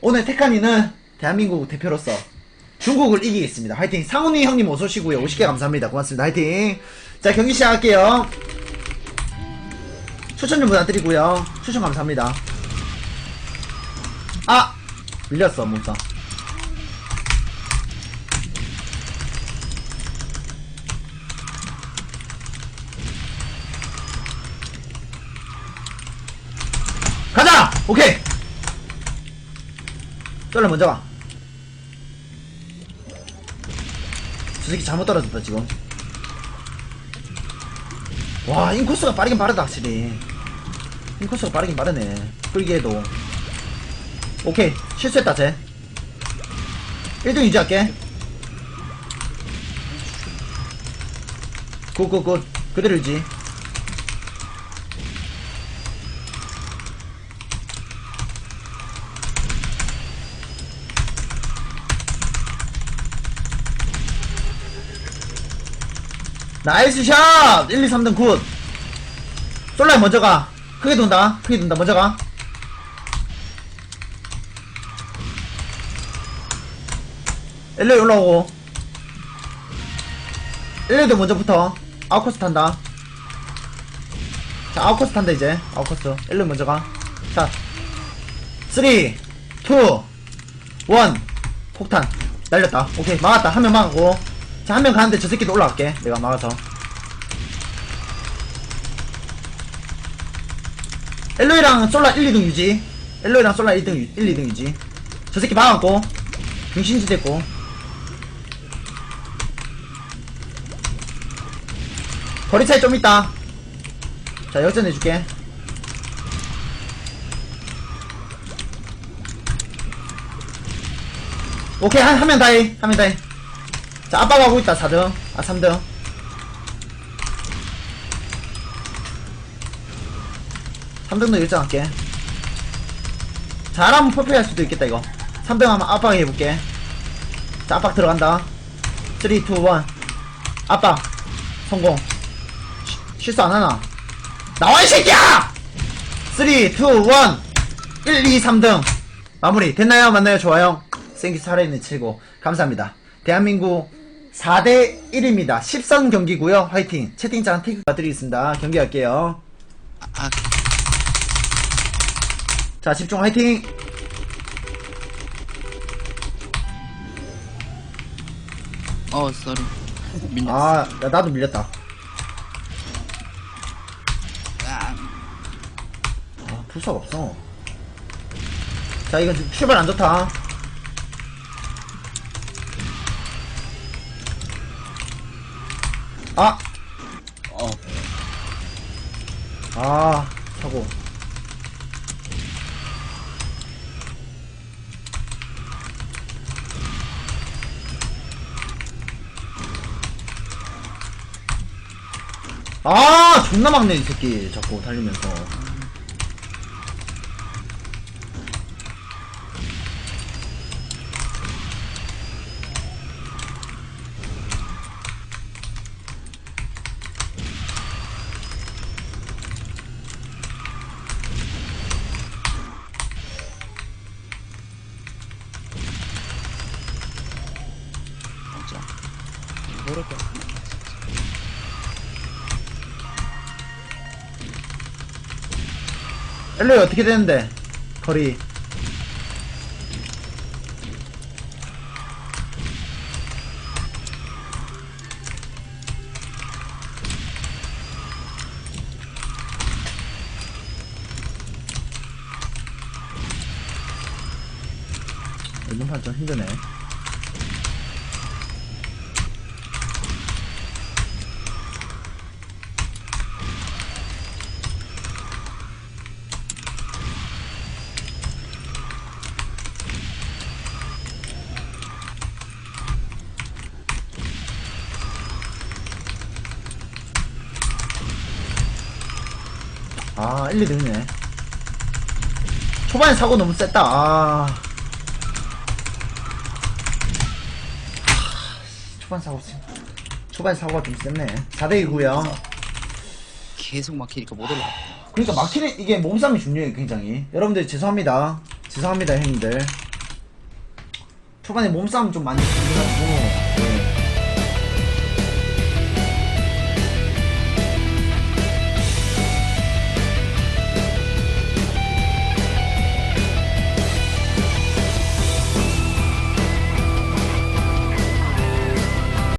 오늘 테카니는 대한민국 대표로서 중국을 이기겠습니다. 화이팅! 상훈이 형님 어서 오시고요. 50개 감사합니다. 고맙습니다. 화이팅! 자, 경기 시작할게요. 추천 좀 부탁드리고요. 추천 감사합니다. 아! 밀렸어, 몸싸. 가자! 오케이! 쫄라 먼저 가. 저 새끼 잘못 떨어졌다, 지금. 와, 인코스가 빠르긴 빠르다, 확실히. 인코스가 빠르긴 빠르네. 끌기에도. 오케이. 실수했다, 쟤. 1등 유지할게. 굿, 굿, 굿. 그대로 유지. 나이스 샷! 1, 2, 3등 굿. 솔라이 먼저 가. 크게 돈다. 크게 돈다. 먼저 가. 엘레 올라오고. 엘레도 먼저 붙어. 아웃코스 탄다. 자, 아웃코스 탄다, 이제. 아웃코스. 엘레 먼저 가. 자. 3, 2, 1. 폭탄. 날렸다. 오케이. 막았다. 한 명 막았고. 자, 한 명 가는데 저 새끼도 올라갈게. 내가 막아서. 엘로이랑 솔라 1, 2등 유지. 엘로이랑 솔라 1등, 유, 1, 2등 유지. 저 새끼 막았고. 병신지 됐고. 거리 차이 좀 있다. 자, 역전 해줄게. 오케이, 한, 한명 다해. 한명 다해. 자, 아빠가 하고 있다, 4등. 아, 3등. 삼등도 일정할게. 잘하면 퍼펙할 수도 있겠다, 이거. 3등 하면 압박 해볼게. 자, 압박 들어간다. 3, 2, 1. 압박. 성공. 시- 실수 안 하나? 나와, 이 새끼야! 3, 2, 1. 1, 2, 3등. 마무리. 됐나요? 맞나요? 좋아요. 생기 살아있는 최고. 감사합니다. 대한민국 4대 1입니다. 10선 경기고요 화이팅. 채팅창 태그 부탁드리겠습니다. 경기할게요. 아, 자, 집중 화이팅! 어, 쏘리. 밀렸어. 아, 야, 나도 밀렸다. 아, 아, 풀사가 없어. 자, 이건 지금 출발 안 좋다. 아! 어, 아, 사고. 아, 존나 막네, 이 새끼. 자꾸 달리면서. 모를까? 엘로이 어떻게 되는데? 거리. 이번 판좀 힘드네. 아, 1, 2등이네. 초반에 사고 너무 셌다. 아. 하, 초반 사고 세. 초반 사고가 좀 셌네. 4대2고요 계속 막히니까 못 올라. 그러니까 막히는 이게 몸싸움이 중요해요, 굉장히. 여러분들 죄송합니다. 죄송합니다, 형님들. 초반에 몸싸움 좀 많이 들려가지고